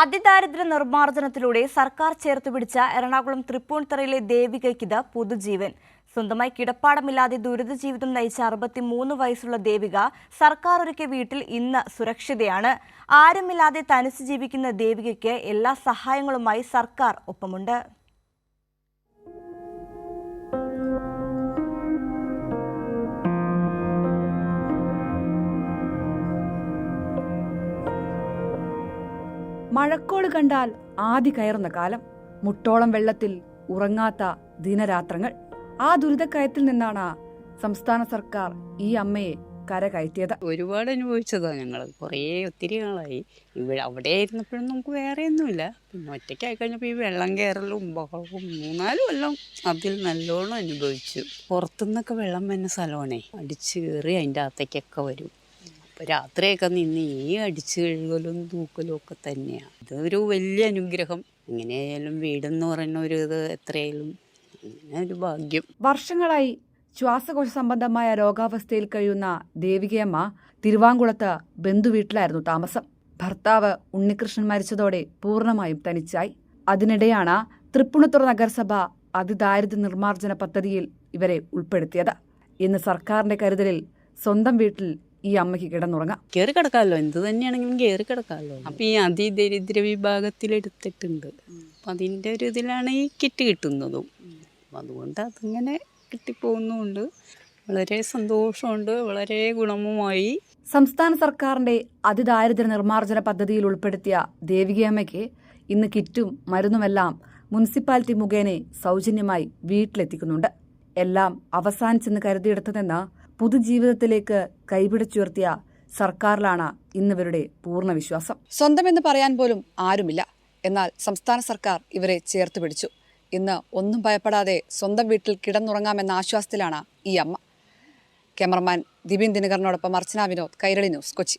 അതിദാരിദ്ര്യ നിർമ്മാർജനത്തിലൂടെ സർക്കാർ ചേർത്തുപിടിച്ച എറണാകുളം തൃപ്പൂണിത്തറയിലെ ദേവികയ്ക്കിത് പുതുജീവൻ. സ്വന്തമായി കിടപ്പാടമില്ലാതെ ദുരിത ജീവിതം നയിച്ച അറുപത്തിമൂന്ന് വയസ്സുള്ള ദേവിക സർക്കാർ ഒരുക്കിയ വീട്ടിൽ ഇന്ന് സുരക്ഷിതയാണ്. ആരുമില്ലാതെ തനിച്ച് ജീവിക്കുന്ന ദേവികയ്ക്ക് എല്ലാ സഹായങ്ങളുമായി സർക്കാർ ഒപ്പമുണ്ട്. മഴക്കോൾ കണ്ടാൽ ആദി കയറുന്ന കാലം. മുട്ടോളം വെള്ളത്തിൽ ഉറങ്ങാത്ത ദിനരാത്രങ്ങൾ. ആ ദുരിതക്കയത്തിൽ നിന്നാണ് സംസ്ഥാന സർക്കാർ ഈ അമ്മയെ കരകയറ്റിയത് ഒരുപാട് അനുഭവിച്ചതാണ് ഞങ്ങൾ കുറേ ഒത്തിരി നാളായി. ഇവിടെ അവിടെ ഇരുന്നപ്പോഴും നമുക്ക് വേറെ ഒന്നുമില്ല. പിന്നെ ഒറ്റയ്ക്കായി കഴിഞ്ഞപ്പോൾ ഈ വെള്ളം കയറലും ബഹളവും മൂന്നാൽ കൊല്ലം അതിൽ നല്ലോണം അനുഭവിച്ചു. പുറത്തുനിന്നൊക്കെ വെള്ളം വരുന്ന സ്ഥലമാണേ. അടിച്ചു കയറി അതിന്റെ അകത്തേക്കൊക്കെ വരും. അപ്പോൾ രാത്രിയൊക്കെ നിന്ന് ഈ അടിച്ചു കഴുകലും തൂക്കലും ഒക്കെ തന്നെയാണ് ഇതൊരു വലിയ അനുഗ്രഹം. എങ്ങനെയായാലും വീടെന്ന് പറയുന്ന ഒരു ഇത് എത്രയായാലും അങ്ങനെ ഒരു ഭാഗ്യം. വർഷങ്ങളായി ശ്വാസകോശ സംബന്ധമായ രോഗാവസ്ഥയിൽ കഴിയുന്ന ദേവികയമ്മ തിരുവാങ്കുളത്ത് ബന്ധുവീട്ടിലായിരുന്നു താമസം. ഭർത്താവ് ഉണ്ണികൃഷ്ണൻ മരിച്ചതോടെ പൂർണമായും തനിച്ചായി. അതിനിടെയാണ് തൃപ്പുണിത്തുറ നഗരസഭ അതിദാരിദ്ര്യ നിർമ്മാർജന പദ്ധതിയിൽ ഇവരെ ഉൾപ്പെടുത്തിയത്. ഇന്ന് സർക്കാരിന്റെ കരുതലിൽ സ്വന്തം വീട്ടിൽ ഈ അമ്മയ്ക്ക് കിടന്നുറങ്ങാം. കയറി കിടക്കാമല്ലോ. എന്ത് തന്നെയാണെങ്കിലും കയറി കിടക്കാമല്ലോ. അപ്പം ഈ അതിദരിദ്ര വിഭാഗത്തിൽ എടുത്തിട്ടുണ്ട് അപ്പം അതിന്റെ ഒരു ഇതിലാണ് ഈ കിറ്റ് കിട്ടുന്നതും. അതുകൊണ്ട് അതിങ്ങനെ കിട്ടിപ്പോകുന്നുമുണ്ട് വളരെ സന്തോഷമുണ്ട്. വളരെ ഗുണമുമായി സംസ്ഥാന സർക്കാരിന്റെ അതിദാരിദ്ര്യ നിർമ്മാർജന പദ്ധതിയിൽ ഉൾപ്പെടുത്തിയ ദേവികയമ്മയ്ക്ക് ഇന്ന് കിറ്റും മരുന്നുമെല്ലാം മുനിസിപ്പാലിറ്റി മുഖേന സൗജന്യമായി വീട്ടിലെത്തിക്കുന്നുണ്ട്. എല്ലാം അവസാനിച്ചെന്ന് കരുതിയെടുത്തതെന്ന് പുതുജീവിതത്തിലേക്ക് കൈപിടിച്ചുയർത്തിയ സർക്കാരിലാണ് ഇന്നിവരുടെ പൂർണ വിശ്വാസം. സ്വന്തമെന്ന് പറയാൻ പോലും ആരുമില്ല. എന്നാൽ സംസ്ഥാന സർക്കാർ ഇവരെ ചേർത്ത് പിടിച്ചു. ഇന്ന് ഒന്നും ഭയപ്പെടാതെ സ്വന്തം വീട്ടിൽ കിടന്നുറങ്ങാമെന്ന ആശ്വാസത്തിലാണ് ഈ അമ്മ. ക്യാമറമാൻ ദിബിൻ ദിനകറിനോടൊപ്പം അർച്ചന വിനോദ് കൈരളി ന്യൂസ് കൊച്ചി.